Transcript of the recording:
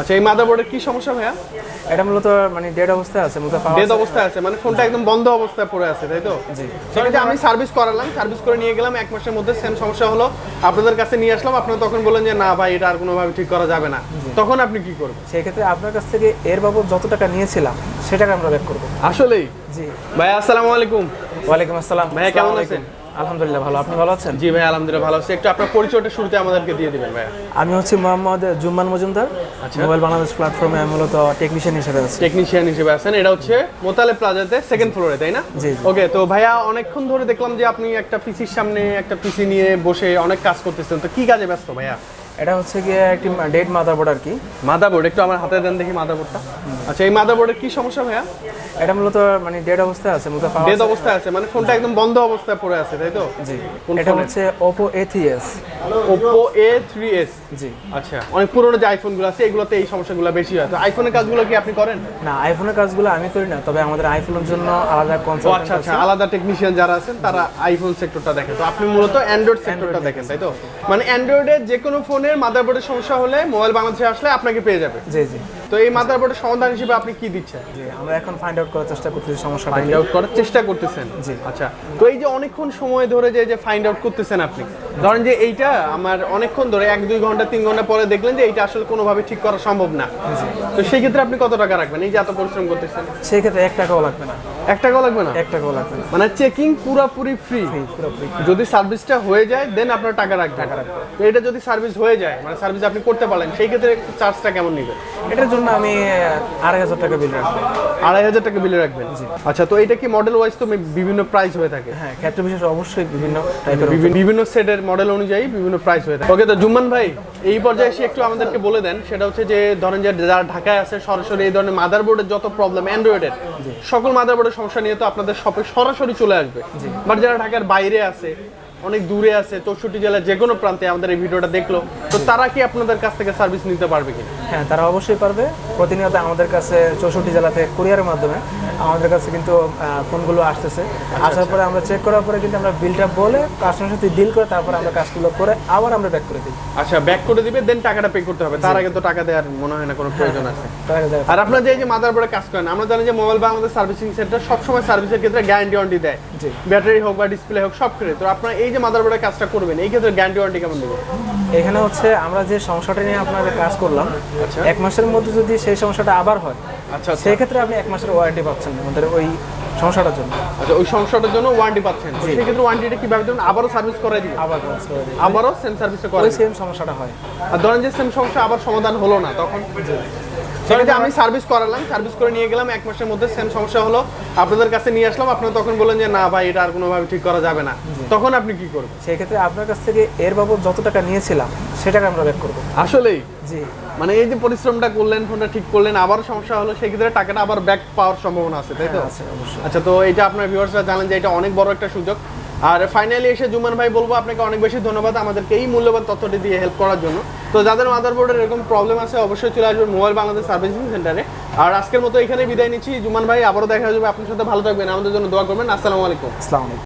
আচ্ছা এই মাদারবোর্ডের কি সমস্যা ভাইয়া? এটা মূলত মানে ডেড অবস্থায় আছে মূলত পাওয়া ডেড অবস্থায় আছে মানে ফোনটা একদম বন্ধ অবস্থায় পড়ে আছে তাই তো? জি। সেক্ষেত্রে আমি সার্ভিস করালাম সার্ভিস করে নিয়ে গেলাম এক মাসের মধ্যে সেম সমস্যা হলো। আপনাদের কাছে নিয়ে আসলাম আপনারা তখন বললেন যে না ভাই এটা আর কোনোভাবে ঠিক করা যাবে না। তখন আপনি কি করবেন? সেই ক্ষেত্রে আপনার কাছ থেকে এর বাবদ যত টাকা নিয়েছিলাম সেটাকে আমরা ব্যাক করব। আসলেই? জি। ভাই আসসালামু আলাইকুম। ওয়ালাইকুম আসসালাম। ভাইয়া, কেমন আলাইকুম। আলহামদুলিল্লাহ ভালো। আপনি ভালো আছেন? জি ভাই আলহামদুলিল্লাহ ভালো আছি। একটু আপনার পরিচয়টা শুরুতে আমাদেরকে দিয়ে দিবেন ভাই। আমি হচ্ছে মোহাম্মদ জুম্মান মজুমদার আচ্ছা। মোবাইল বাংলাদেশ প্ল্যাটফর্মে আমি মূলত টেকনিশিয়ান হিসেবে আছি। টেকনিশিয়ান হিসেবে আছেন। এটা হচ্ছে মোতালে প্লাজাতে সেকেন্ড ফ্লোরে তাই না? জি, জি। ওকে তো ভাইয়া অনেকক্ষণ ধরে দেখলাম যে আপনি একটা পিসির সামনে একটা পিসি নিয়ে বসে অনেক কাজ করতেছেন। তো কি কাজে ব্যস্ত ভাইয়া? এটা হচ্ছে গিয়ে একটি ডেড মাদারবোর্ড আর কি। মাদারবোর্ড একটু আমার হাতে দেন দেখি মাদারবোর্ডটা আচ্ছা এই মাদারবোর্ডের কি সমস্যা ভাইয়া? এটা মূলত মানে ডেড অবস্থায় আছে মূলত ডেড অবস্থায় আছে মানে ফোনটা একদম বন্ধ অবস্থায় পড়ে আছে তাই তো? জি। এটা হচ্ছে থ্রি এস Oppo A3s জি। আচ্ছা অনেক পুরনো যে আইফোনগুলো আছে এগুলোতে এই সমস্যাগুলো বেশি হয়। তো আইফোনের কাজগুলো কি আপনি করেন? না আইফোনের কাজগুলো আমি করি না তবে আমাদের আইফোনের জন্য আলাদা ও আচ্ছা আচ্ছা আলাদা টেকনিশিয়ান যারা আছেন তারা আইফোন সেক্টরটা দেখেন। তো আপনি মূলত অ্যান্ড্রয়েড সেক্টরটা দেখেন তাই তো? মানে অ্যান্ড্রয়েডের যে কোনো ফোনের মাদারবোর্ডের সমস্যা হলে মোবাইল বাংলাদেশে আসলে আপনাকে পেয়ে যাবে। জি জি। তো এই মাদারবোর্ডের সমাধান হিসেবে আপনি কি দিচ্ছেন? জি আমরা এখন ফাইন্ড আউট করার চেষ্টা করতেছি সমস্যা ফাইন্ড আউট করার চেষ্টা করতেছেন? জি। আচ্ছা। তো এই যে অনেকক্ষণ সময় ধরে যে যে ফাইন্ড আউট করতেছেন আপনি ধরেন যে এইটা আমার অনেকক্ষণ ধরে এক দুই ঘণ্টা তিন ঘণ্টা পরে দেখলেন যে এইটা আসলে কোনোভাবে ঠিক করা সম্ভব না। তো সেই ক্ষেত্রে আপনি কত টাকা রাখবেন? এই যে এত পরিশ্রম করতেছেন। সেই ক্ষেত্রে এক টাকাও লাগবে না। এক টাকাও লাগবে না? এক টাকাও লাগবে না। মানে চেকিং পুরোপুরি ফ্রি যদি সার্ভিসটা হয়ে যায় দেন আপনার টাকা রাখবেন। টাকা রাখবেন। তো এটা যদি সার্ভিস হয়ে যায় মানে সার্ভিস আপনি করতে পারেন সেই ক্ষেত্রে চার্জটা কেমন নেবেন? এটার জন্য আমি আড়াই হাজার টাকা বিল রাখব। আড়াই হাজার টাকা বিলে রাখবেন? আচ্ছা তো এটা কি মডেল ওয়াইজ তো বিভিন্ন প্রাইস হয়ে থাকে? হ্যাঁ ক্ষেত্র বিশেষ অবশ্যই বিভিন্ন টাইপের বিভিন্ন- বিভিন্ন সেটের মডেল অনুযায়ী বিভিন্ন প্রাইস হয়ে থাকে। ওকে তো জুম্মান ভাই এই পর্যায়ে এসে একটু আমাদেরকে বলে দেন সেটা হচ্ছে যে ধরেন যে যারা ঢাকায় আছে সরাসরি এই ধরনের মাদারবোর্ডের যত প্রবলেম অ্যান্ড্রয়েডের সকল মাদারবোর্ডের সমস্যা নিয়ে তো আপনাদের শপে সরাসরি চলে আসবে। বাট যারা ঢাকার বাইরে আছে অনেক দূরে আছে চৌষট্টি জেলার যে কোনো প্রান্তে আমাদের এই ভিডিওটা দেখল। তো তারা কি আপনাদের কাছ থেকে সার্ভিস নিতে পারবে কিনা? হ্যাঁ তারা অবশ্যই পারবে। প্রতিনিয়ত আমাদের কাছে চৌষট্টি জেলা থেকে কুরিয়ারের মাধ্যমে আমাদের কাছে কিন্তু ফোনগুলো আসতেছে। আসার পরে আমরা চেক করার পরে কিন্তু আমরা বিলটা বলে কাস্টমার সাথে ডিল করে তারপরে আমরা কাজগুলো করে আবার আমরা ব্যাক করে দিই। আচ্ছা ব্যাক করে দিবে দেন টাকাটা পে করতে হবে। তার আগে তো টাকা দেওয়ার মনে হয় না কোনো প্রয়োজন আছে। আর আপনার যে এই যে মাদারবোর্ডে কাজ করেন আমরা জানি যে মোবাইল বা আমাদের সার্ভিসিং সেন্টার সবসময় সার্ভিসের ক্ষেত্রে গ্যারান্টি ওয়ারেন্টি দেয় ব্যাটারি হোক বা ডিসপ্লে হোক সব ক্ষেত্রে। তো আপনার এই যে মাদারবোর্ডে কাজটা করবেন এই ক্ষেত্রে গ্যারান্টি ওয়ারেন্টি কেমন দেবে এখানে হচ্ছে আমরা যে সমস্যাটা নিয়ে আপনাদের কাজ করলাম আচ্ছা। এক মাসের মধ্যে যদি সেই সমস্যাটা আবার হয় আচ্ছা সেই ক্ষেত্রে আপনি এক মাসের ওয়ারেন্টি পাচ্ছেন আমাদের ওই সমস্যাটার জন্য। আচ্ছা ওই সমস্যাটার জন্য ওয়ারেন্টি পাচ্ছেন। সেই ক্ষেত্রে ওয়ারেন্টিটা কীভাবে দেবেন? আবারও সার্ভিস করে দিবেন? আবার আবারও সেম সার্ভিসটা করে ওই সেম সমস্যাটা হয়। আর ধরেন যে সেম সমস্যা আবার সমাধান হলো না তখন? সেক্ষেত্রে আমি সার্ভিস করালাম সার্ভিস করে নিয়ে গেলাম এক মাসের মধ্যে সেম সমস্যা হলো। আপনাদের কাছে নিয়ে আসলাম আপনারা তখন বললেন যে না ভাই এটা আর কোনোভাবে ঠিক করা যাবে না। তখন আপনি কি করবেন? সেই ক্ষেত্রে আপনার কাছ থেকে এর বাবদ যত টাকা নিয়েছিলাম সেটাকে আমরা ব্যাক করব। আসলেই? জি। মানে এই যে পরিশ্রমটা করলেন ফোনটা ঠিক করলেন আবার সমস্যা হলো সেই ক্ষেত্রে টাকাটা আবার ব্যাক পাওয়ার সম্ভাবনা আছে তাই তো? হ্যাঁ। আচ্ছা তো এটা আপনার ভিউয়ার্সরা জানেন যে এটা অনেক বড় একটা সুযোগ। আর ফাইনালি এসে জুমান ভাই বলব আপনাকে অনেক বেশি ধন্যবাদ আমাদেরকে এই মূল্যবান তথ্যটি দিয়ে হেল্প করার জন্য। তো যাদের মাদারবোর্ডের এরকম প্রবলেম আছে অবশ্যই চলে আসবেন মোবাইল বাংলাদেশ সার্ভিসিং সেন্টারে আর আজকের মতো এখানে বিদায় নিচ্ছি। জুমান ভাই আবারও দেখা যাবে। আপনার সাথে ভালো থাকবেন। আমাদের জন্য দোয়া করবেন। আসসালামু আলাইকুম। আসসালামু আলাইকুম।